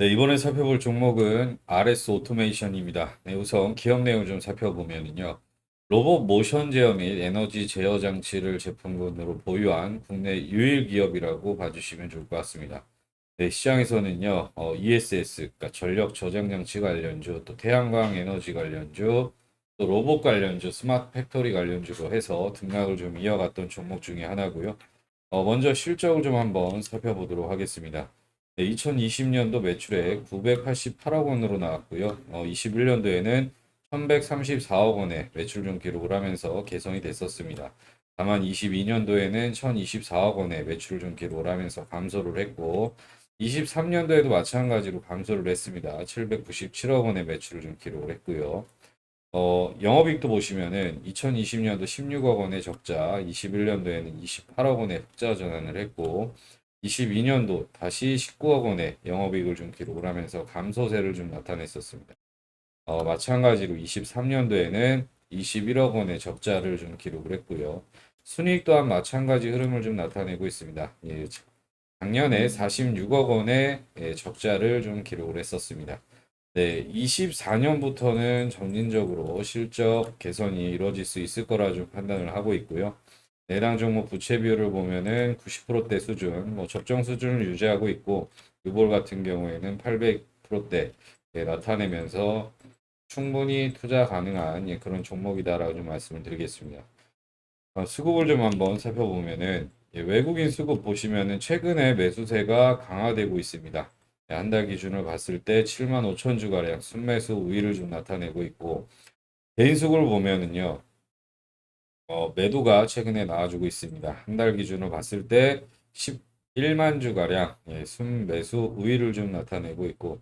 네, 이번에 살펴볼 종목은 RS 오토메이션입니다. 네, 우선 기업 내용 좀 살펴보면요. 로봇 모션 제어 및 에너지 제어 장치를 제품군으로 보유한 국내 유일 기업이라고 봐주시면 좋을 것 같습니다. 네, 시장에서는요, 어, ESS, 그러니까 전력 저장 장치 관련주, 또 태양광 에너지 관련주, 또 로봇 관련주, 스마트 팩토리 관련주로 해서 등락을 좀 이어갔던 종목 중에 하나고요. 어, 먼저 실적을 좀 한번 살펴보도록 하겠습니다. 네, 2020년도 매출액 988억 원으로 나왔고요. 어, 21년도에는 1134억 원의 매출 좀 기록을 하면서 개선이 됐었습니다. 다만 22년도에는 1024억 원의 매출을 좀 기록을 하면서 감소를 했고 23년도에도 마찬가지로 감소를 했습니다. 797억 원의 매출을 좀 기록을 했고요. 어, 영업이익도 보시면은 2020년도 16억 원의 적자, 21년도에는 28억 원의 흑자 전환을 했고 22년도 다시 19억 원의 영업이익을 좀 기록을 하면서 감소세를 좀 나타냈었습니다. 어, 마찬가지로 23년도에는 21억 원의 적자를 좀 기록을 했고요. 순이익 또한 마찬가지 흐름을 좀 나타내고 있습니다. 예, 작년에 46억 원의 예, 적자를 좀 기록을 했었습니다. 네, 24년부터는 점진적으로 실적 개선이 이루어질 수 있을 거라 좀 판단을 하고 있고요. 해당 종목 부채 비율을 보면은 90%대 수준, 뭐 적정 수준을 유지하고 있고 유볼 같은 경우에는 800%대 예, 나타내면서 충분히 투자 가능한 예, 그런 종목이다라고 좀 말씀을 드리겠습니다. 어, 수급을 좀 한번 살펴보면은 예, 외국인 수급 보시면은 최근에 매수세가 강화되고 있습니다. 예, 한달 기준을 봤을 때 7만 5천 주가량 순매수 우위를 좀 나타내고 있고 개인 수급을 보면은요. 어, 매도가 최근에 나와주고 있습니다. 한 달 기준으로 봤을 때 11만 주가량 예, 순매수 우위를 좀 나타내고 있고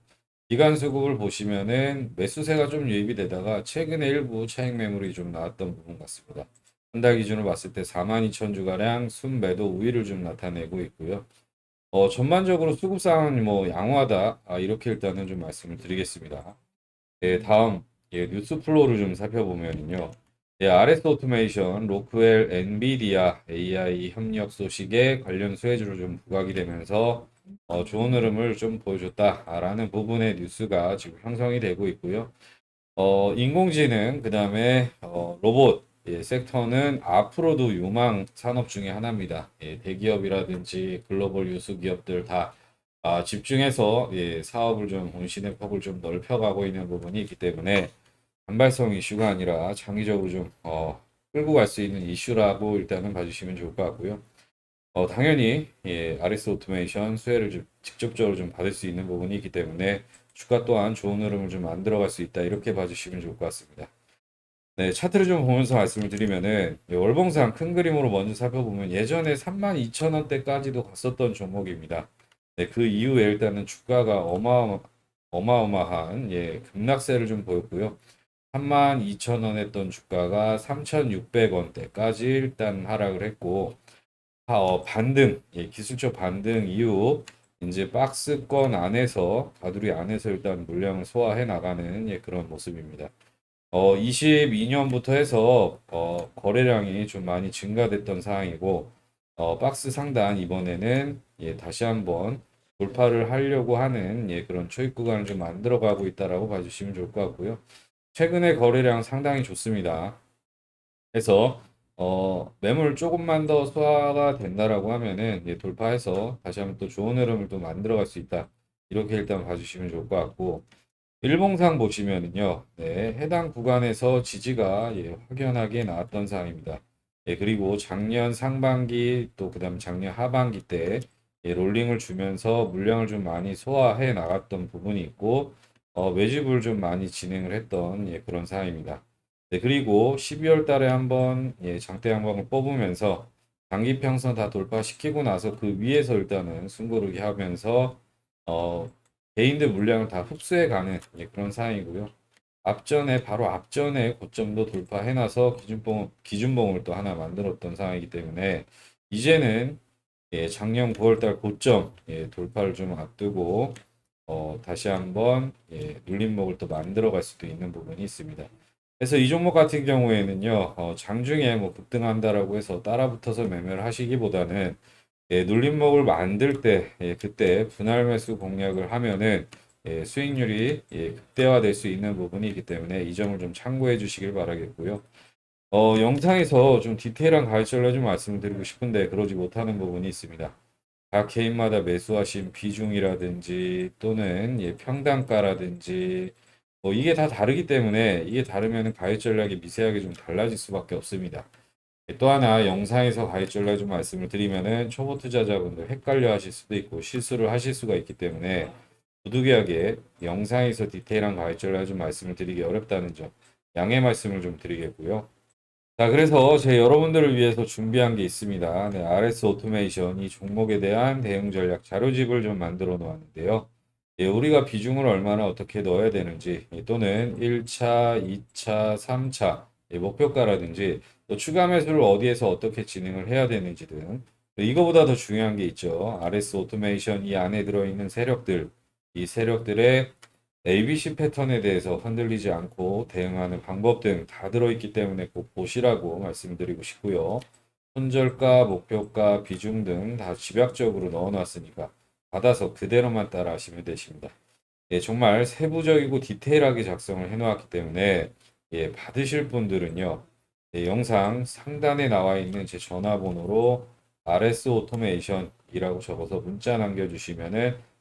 기간 수급을 보시면은 매수세가 좀 유입이 되다가 최근에 일부 차익 매물이 좀 나왔던 부분 같습니다. 한 달 기준으로 봤을 때 4만 2천 주가량 순매도 우위를 좀 나타내고 있고요. 어, 전반적으로 수급 상황이 뭐 양호하다 아, 이렇게 일단은 좀 말씀을 드리겠습니다. 예, 다음 예, 뉴스 플로우를 좀 살펴보면요. 예, RS 오토메이션, 로크웰, 엔비디아, AI 협력 소식에 관련 수혜주로 좀 부각이 되면서 어, 좋은 흐름을 좀 보여줬다라는 부분의 뉴스가 지금 형성이 되고 있고요. 어, 인공지능, 그 다음에 어, 로봇 예, 섹터는 앞으로도 유망 산업 중에 하나입니다. 예, 대기업이라든지 글로벌 유수 기업들 다 아, 집중해서 예, 사업을 좀 본신의 폭을 좀 넓혀가고 있는 부분이 있기 때문에 단발성 이슈가 아니라 장기적으로 좀 어, 끌고 갈 수 있는 이슈라고 일단은 봐주시면 좋을 것 같고요. 어, 당연히 예, RS 오토메이션 수혜를 좀 직접적으로 좀 받을 수 있는 부분이 있기 때문에 주가 또한 좋은 흐름을 좀 만들어갈 수 있다 이렇게 봐주시면 좋을 것 같습니다. 네, 차트를 좀 보면서 말씀을 드리면은 예, 월봉상 큰 그림으로 먼저 살펴보면 예전에 32,000원대까지도 갔었던 종목입니다. 네, 그 이후에 일단은 주가가 어마어마 어마어마한 예, 급락세를 좀 보였고요. 32,000원 했던 주가가 3,600원대까지 일단 하락을 했고 아, 어, 반등, 예, 기술적 반등 이후 이제 박스권 안에서 가두리 안에서 일단 물량을 소화해 나가는 예, 그런 모습입니다. 어, 22년부터 해서 어, 거래량이 좀 많이 증가됐던 상황이고 어, 박스 상단 이번에는 예, 다시 한번 돌파를 하려고 하는 예, 그런 초입 구간을 좀 만들어가고 있다라고 봐주시면 좋을 것 같고요. 최근에 거래량 상당히 좋습니다. 그래서 어, 매물 조금만 더 소화가 된다라고 하면은 예, 돌파해서 다시 한번 또 좋은 흐름을 또 만들어갈 수 있다. 이렇게 일단 봐주시면 좋을 것 같고 일봉상 보시면은요, 네, 해당 구간에서 지지가 예, 확연하게 나왔던 상황입니다. 예, 그리고 작년 상반기 또 그다음 작년 하반기 때 예, 롤링을 주면서 물량을 좀 많이 소화해 나갔던 부분이 있고 어, 매집을 좀 많이 진행을 했던 예, 그런 상황입니다. 네, 그리고 12월 달에 한번 예, 장대 양방을 뽑으면서 장기 평선 다 돌파시키고 나서 그 위에서 일단은 숨고르기 하면서 어, 개인들 물량을 다 흡수해가는 예, 그런 상황이고요. 앞전에 바로 앞전에 고점도 돌파해놔서 기준봉 기준봉을 또 하나 만들었던 상황이기 때문에 이제는 예, 작년 9월달 고점 예, 돌파를 좀 앞두고 어, 다시 한번 예, 눌림목을 또 만들어 갈 수도 있는 부분이 있습니다. 그래서 이 종목 같은 경우에는요, 어, 장중에 뭐 급등한다라고 해서 따라붙어서 매매를 하시기보다는 예, 눌림목을 만들 때 예, 그때 분할 매수 공략을 하면은 예, 수익률이 예, 극대화될 수 있는 부분이 있기 때문에 이 점을 좀 참고해 주시길 바라겠고요. 어, 영상에서 좀 디테일한 가이드를 좀 말씀드리고 싶은데 그러지 못하는 부분이 있습니다. 각 개인마다 매수하신 비중이라든지 또는 예, 평단가라든지 뭐 이게 다 다르기 때문에 이게 다르면 가입 전략이 미세하게 좀 달라질 수밖에 없습니다. 예, 또 하나 영상에서 가입 전략 좀 말씀을 드리면은 초보 투자자분들 헷갈려 하실 수도 있고 실수를 하실 수가 있기 때문에 부득이하게 영상에서 디테일한 가입 전략 좀 말씀을 드리기 어렵다는 점 양해 말씀을 좀 드리겠고요. 자, 그래서 제 여러분들을 위해서 준비한 게 있습니다. 네, RS 오토메이션 이 종목에 대한 대응 전략 자료집을 좀 만들어 놓았는데요. 예, 우리가 비중을 얼마나 어떻게 넣어야 되는지 예, 또는 1차, 2차, 3차 예, 목표가라든지 또 추가 매수를 어디에서 어떻게 진행을 해야 되는지 등 이거보다 더 중요한 게 있죠. RS 오토메이션 이 안에 들어있는 세력들 이 세력들의 ABC 패턴에 대해서 흔들리지 않고 대응하는 방법 등 다 들어있기 때문에 꼭 보시라고 말씀드리고 싶고요. 손절가, 목표가, 비중 등 다 집약적으로 넣어놨으니까 받아서 그대로만 따라 하시면 되십니다. 예, 정말 세부적이고 디테일하게 작성을 해놓았기 때문에 예, 받으실 분들은요. 예, 영상 상단에 나와 있는 제 전화번호로 RS 오토메이션이라고 적어서 문자 남겨주시면은